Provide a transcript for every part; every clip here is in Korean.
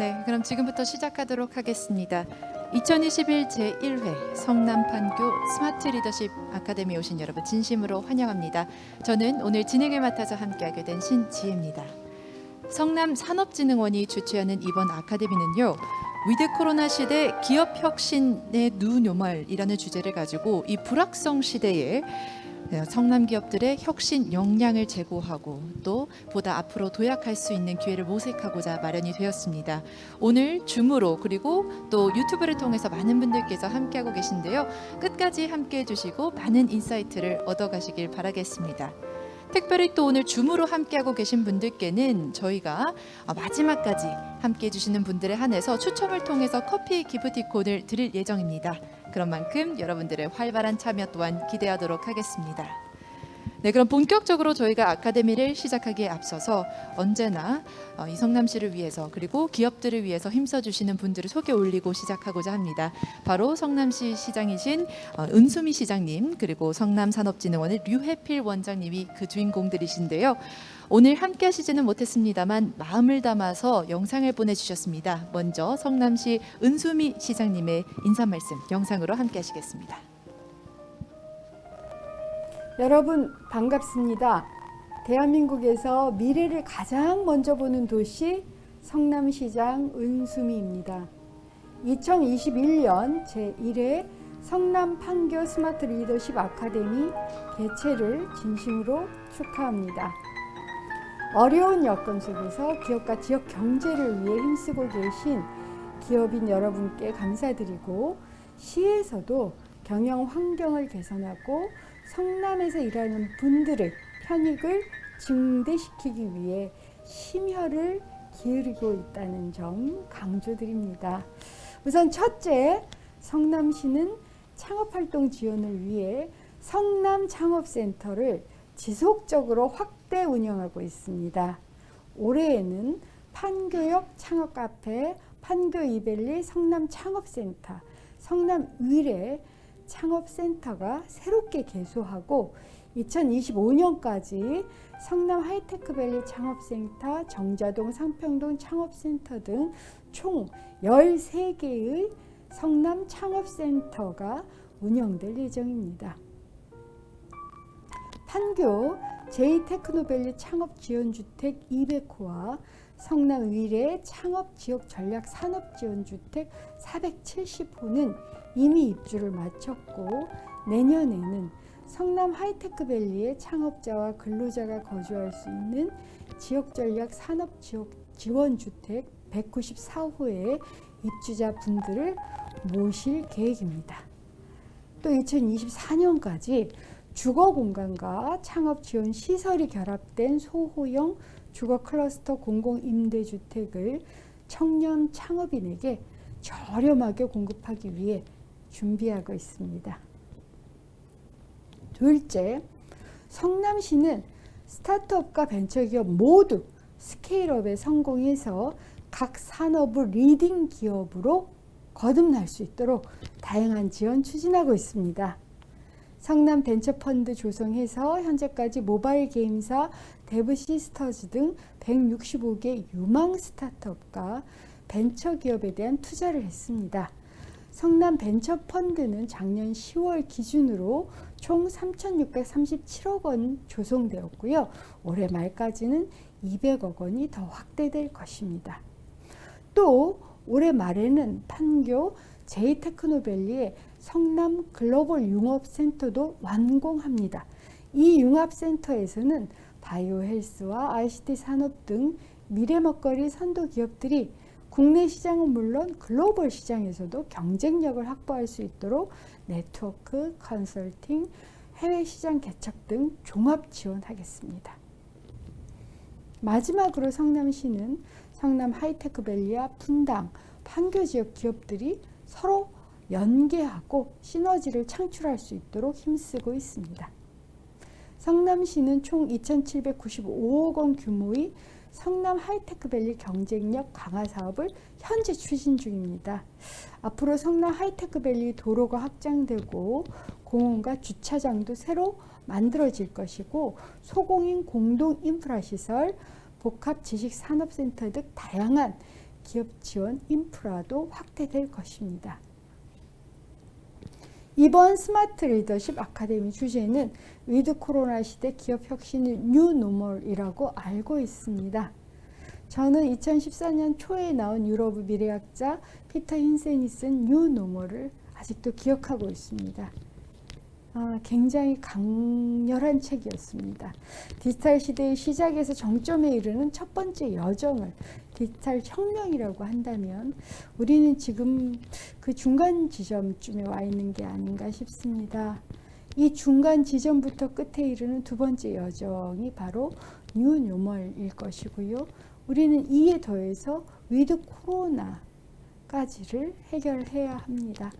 네, 그럼 지금부터 시작하도록 하겠습니다. 2021 제1회 성남판교 스마트 리더십 아카데미 오신 여러분 진심으로 환영합니다. 저는 오늘 진행을 맡아서 함께하게 된 신지혜입니다. 성남 산업진흥원이 주최하는 이번 아카데미는요. 위드 코로나 시대 기업 혁신의 누노말이라는 주제를 가지고 이 불확성 시대에 네, 성남 기업들의 혁신 역량을 제고하고 또 보다 앞으로 도약할 수 있는 기회를 모색하고자 마련이 되었습니다. 오늘 줌으로 그리고 또 유튜브를 통해서 많은 분들께서 함께하고 계신데요. 끝까지 함께해 주시고 많은 인사이트를 얻어가시길 바라겠습니다. 특별히 또 오늘 줌으로 함께하고 계신 분들께는 저희가 마지막까지 함께해 주시는 분들에 한해서 추첨을 통해서 커피 기프티콘을 드릴 예정입니다. 그런 만큼 여러분들의 활발한 참여 또한 기대하도록 하겠습니다. 네, 그럼 본격적으로 저희가 아카데미를 시작하기에 앞서서 언제나 어, 이 성남시를 위해서 그리고 기업들을 위해서 힘써 주시는 분들을 소개 올리고 시작하고자 합니다. 바로 성남시 시장이신 어, 은수미 시장님 그리고 성남산업진흥원의 류해필 원장님이 그 주인공들이신데요. 오늘 함께 하시지는 못했습니다만 마음을 담아서 영상을 보내주셨습니다. 먼저 성남시 은수미 시장님의 인사 말씀 영상으로 함께 하시겠습니다. 여러분 반갑습니다. 대한민국에서 미래를 가장 먼저 보는 도시 성남시장 은수미입니다. 2021년 제1회 성남 판교 스마트 리더십 아카데미 개최를 진심으로 축하합니다. 어려운 여건 속에서 기업과 지역 경제를 위해 힘쓰고 계신 기업인 여러분께 감사드리고 시에서도 경영 환경을 개선하고 성남에서 일하는 분들의 편익을 증대시키기 위해 심혈을 기울이고 있다는 점 강조드립니다. 우선 첫째, 성남시는 창업활동 지원을 위해 성남 창업센터를 지속적으로 확대 운영하고 있습니다. 올해에는 판교역 창업카페, 판교 이벨리 성남 창업센터, 성남 의뢰 창업센터가 새롭게 개소하고 2025년까지 성남 하이테크밸리 창업센터, 정자동 상평동 창업센터 등 총 13개의 성남 창업센터가 운영될 예정입니다. 판교 제이테크노밸리 창업지원주택 200호와 성남 의뢰 창업지역 전략 산업지원주택 470호는 이미 입주를 마쳤고 내년에는 성남 하이테크밸리의 창업자와 근로자가 거주할 수 있는 지역전략 산업지원주택 194호의 입주자 분들을 모실 계획입니다. 또 2024년까지 주거 공간과 창업 지원 시설이 결합된 소호형 주거 클러스터 공공 임대주택을 청년 창업인에게 저렴하게 공급하기 위해 준비하고 있습니다. 둘째, 성남시는 스타트업과 벤처기업 모두 스케일업에 성공해서 각 산업을 리딩 기업으로 거듭날 수 있도록 다양한 지원 추진하고 있습니다. 성남 벤처펀드 조성해서 현재까지 모바일 게임사 데브 시스터즈 등 165개 유망 스타트업과 벤처 기업에 대한 투자를 했습니다. 성남 벤처펀드는 작년 10월 기준으로 총 3,637억 원 조성되었고요. 올해 말까지는 200억 원이 더 확대될 것입니다. 또 올해 말에는 판교 제이테크노밸리의 성남 글로벌 융합센터도 완공합니다. 이 융합센터에서는 바이오 헬스와 ICT 산업 등 미래 먹거리 선도 기업들이 국내 시장은 물론 글로벌 시장에서도 경쟁력을 확보할 수 있도록 네트워크, 컨설팅, 해외 시장 개척 등 종합 지원하겠습니다. 마지막으로 성남시는 성남 하이테크밸리와 분당, 판교 지역 기업들이 서로 연계하고 시너지를 창출할 수 있도록 힘쓰고 있습니다. 성남시는 총 2,795억 원 규모의 성남 하이테크밸리 경쟁력 강화 사업을 현재 추진 중입니다. 앞으로 성남 하이테크밸리 도로가 확장되고 공원과 주차장도 새로 만들어질 것이고 소공인 공동 인프라 시설, 복합 지식 산업센터 등 다양한 기업 지원 인프라도 확대될 것입니다. 이번 스마트 리더십 아카데미 주제는 위드 코로나 시대 기업 혁신의 뉴 노멀이라고 알고 있습니다. 저는 2014년 초에 나온 유럽 미래학자 피터 힌센이 쓴 뉴 노멀을 아직도 기억하고 있습니다. 아, 굉장히 강렬한 책이었습니다. 디지털 시대의 시작에서 정점에 이르는 첫 번째 여정을 디지털 혁명이라고 한다면 우리는 지금 그 중간 지점쯤에 와 있는 게 아닌가 싶습니다. 이 중간 지점부터 끝에 이르는 두 번째 여정이 바로 뉴 노멀일 것이고요. 우리는 이에 더해서 위드 코로나 까지를 해결해야 합니다.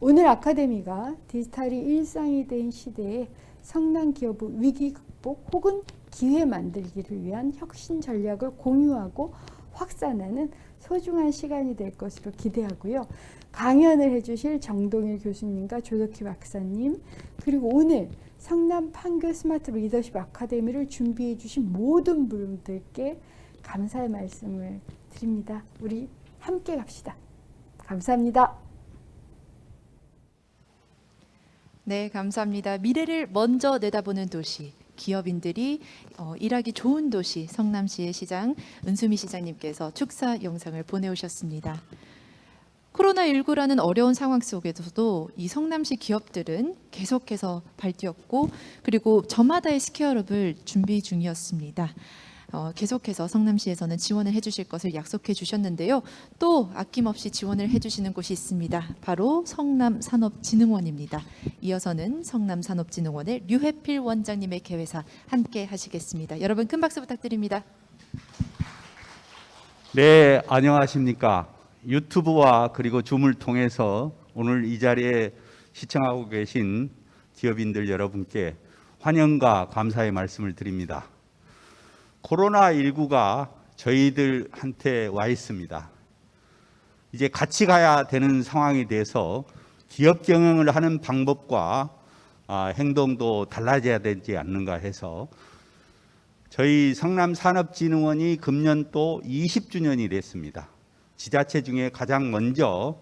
오늘 아카데미가 디지털이 일상이 된 시대에 성난 기업의 위기 극복 혹은 기회 만들기를 위한 혁신 전략을 공유하고 확산하는 소중한 시간이 될 것으로 기대하고요. 강연을 해주실 정동일 교수님과 조덕희 박사님 그리고 오늘 성남 판교 스마트 리더십 아카데미를 준비해 주신 모든 분들께 감사의 말씀을 드립니다. 우리 함께 갑시다. 감사합니다. 네, 감사합니다. 미래를 먼저 내다보는 도시. 기업인들이 어, 일하기 좋은 도시 성남시의 시장 은수미 시장님께서 축사 영상을 보내오셨습니다. 코로나19라는 어려운 상황 속에서도 이 성남시 기업들은 계속해서 발뛰었고 그리고 저마다의 스케어업을 준비 중이었습니다. 어, 계속해서 성남시에서는 지원을 해주실 것을 약속해 주셨는데요. 또 아낌없이 지원을 해주시는 곳이 있습니다. 바로 성남산업진흥원입니다. 이어서는 성남산업진흥원의 류해필 원장님의 개회사 함께 하시겠습니다. 여러분 큰 박수 부탁드립니다. 네, 안녕하십니까. 유튜브와 그리고 줌을 통해서 오늘 이 자리에 시청하고 계신 기업인들 여러분께 환영과 감사의 말씀을 드립니다. 코로나19가 저희들한테 와 있습니다. 이제 같이 가야 되는 상황이 돼서 기업 경영을 하는 방법과 아, 행동도 달라져야 되지 않는가 해서 저희 성남산업진흥원이 금년 또 20주년이 됐습니다. 지자체 중에 가장 먼저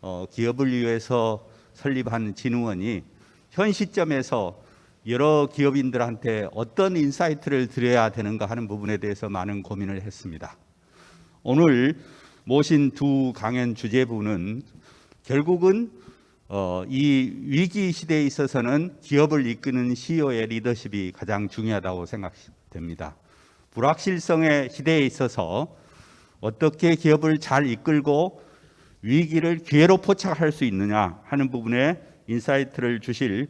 어, 기업을 위해서 설립한 진흥원이 현 시점에서 여러 기업인들한테 어떤 인사이트를 드려야 되는가 하는 부분에 대해서 많은 고민을 했습니다. 오늘 모신 두 강연 주제부는 결국은 어, 이 위기 시대에 있어서는 기업을 이끄는 CEO의 리더십이 가장 중요하다고 생각됩니다. 불확실성의 시대에 있어서 어떻게 기업을 잘 이끌고 위기를 기회로 포착할 수 있느냐 하는 부분에 인사이트를 주실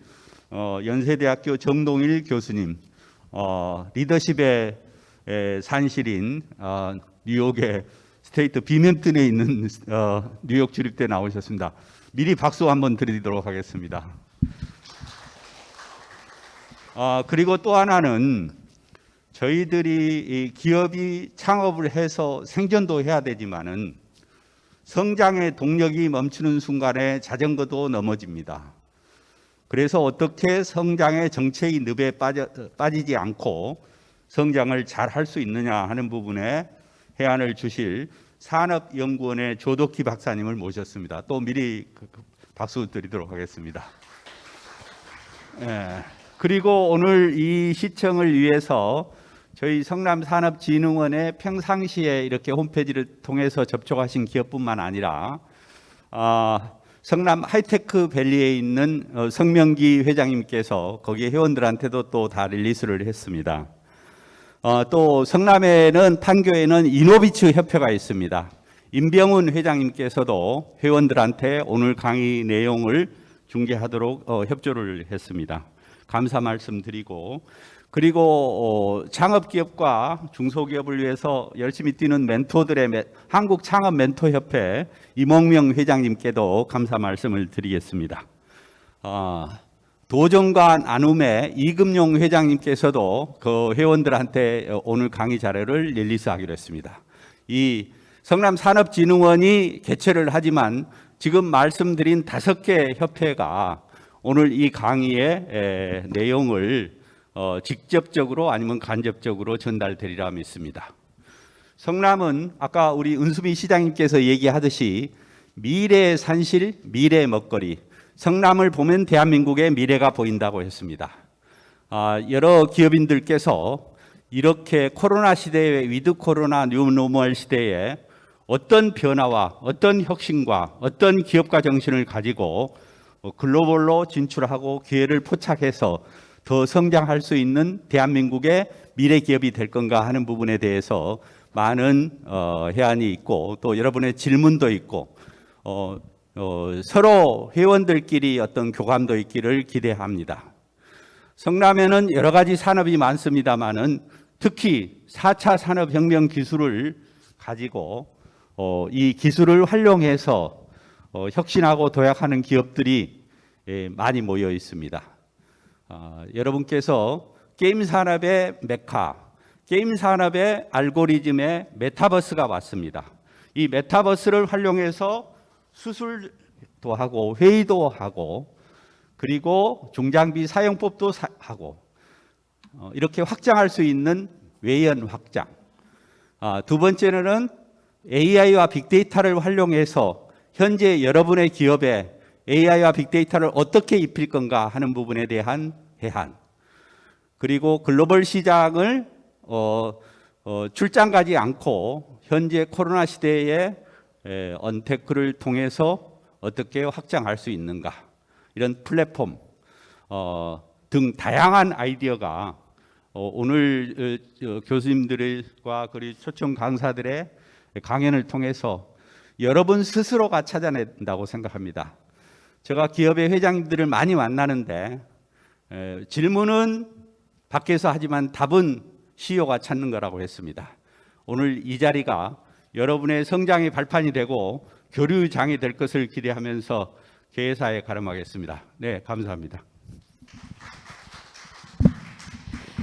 어, 연세대학교 정동일 교수님, 어, 리더십의 에, 산실인 어, 뉴욕의 스테이트 비맨튼에 있는 어, 뉴욕 주립대 나오셨습니다. 미리 박수 한번 드리도록 하겠습니다. 아, 그리고 또 하나는 저희들이 이 기업이 창업을 해서 생존도 해야 되지만은 성장의 동력이 멈추는 순간에 자전거도 넘어집니다. 그래서 어떻게 성장의 정체의 늪에 빠져, 빠지지 않고 성장을 잘 할 수 있느냐 하는 부분에 해안을 주실 산업연구원의 조덕희 박사님을 모셨습니다. 또 미리 그- 그 박수 드리도록 하겠습니다. 예, 그리고 오늘 이 시청을 위해서 저희 성남산업진흥원의 평상시에 이렇게 홈페이지를 통해서 접촉하신 기업뿐만 아니라 아, 성남 하이테크 밸리에 있는 어, 성명기 회장님께서 거기에 회원들한테도 또 다 릴리스를 했습니다. 어, 또 성남에는 판교에는 이노비츠 협회가 있습니다. 임병훈 회장님께서도 회원들한테 오늘 강의 내용을 중계하도록 어, 협조를 했습니다. 감사 말씀드리고 그리고 어, 창업기업과 중소기업을 위해서 열심히 뛰는 멘토들의 멘- 한국 창업 멘토 협회 이몽명 회장님께도 감사 말씀을 드리겠습니다. 아, 도정과 나눔의 이금용 회장님께서도 그 회원들한테 오늘 강의 자료를 릴리스하기로 했습니다. 이 성남산업진흥원이 개최를 하지만 지금 말씀드린 다섯 개 협회가 오늘 이 강의의 에, 내용을 어, 직접적으로 아니면 간접적으로 전달되리라 믿습니다. 성남은 아까 우리 은수미 시장님께서 얘기하듯이 미래의 산실, 미래의 먹거리. 성남을 보면 대한민국의 미래가 보인다고 했습니다. 아, 여러 기업인들께서 이렇게 코로나 시대의 위드 코로나 뉴노멀 시대에 어떤 변화와 어떤 혁신과 어떤 기업가 정신을 가지고 어, 글로벌로 진출하고 기회를 포착해서 더 성장할 수 있는 대한민국의 미래 기업이 될 건가 하는 부분에 대해서 많은 어, 해안이 있고 또 여러분의 질문도 있고 어, 어, 서로 회원들끼리 어떤 교감도 있기를 기대합니다. 성남에는 여러 가지 산업이 많습니다만은 특히 4차 산업혁명 기술을 가지고 어, 이 기술을 활용해서 어, 혁신하고 도약하는 기업들이 예, 많이 모여 있습니다. 아, 여러분께서 게임 산업의 메카, 게임 산업의 알고리즘의 메타버스가 왔습니다. 이 메타버스를 활용해서 수술도 하고 회의도 하고 그리고 중장비 사용법도 사- 하고 어, 이렇게 확장할 수 있는 외연 확장. 아, 두 번째는 AI와 빅데이터를 활용해서 현재 여러분의 기업에 AI와 빅데이터를 어떻게 입힐 건가 하는 부분에 대한 해안. 그리고 글로벌 시장을 어, 어, 출장 가지 않고 현재 코로나 시대에 에, 언테크를 통해서 어떻게 확장할 수 있는가 이런 플랫폼 어, 등 다양한 아이디어가 어, 오늘 어, 어, 교수님들과 그리고 초청 강사들의 강연을 통해서 여러분 스스로가 찾아낸다고 생각합니다. 제가 기업의 회장님들을 많이 만나는데 에, 질문은 밖에서 하지만 답은 CEO가 찾는 거라고 했습니다. 오늘 이 자리가 여러분의 성장의 발판이 되고 교류장이 될 것을 기대하면서 개회사에 가름하겠습니다. 네, 감사합니다.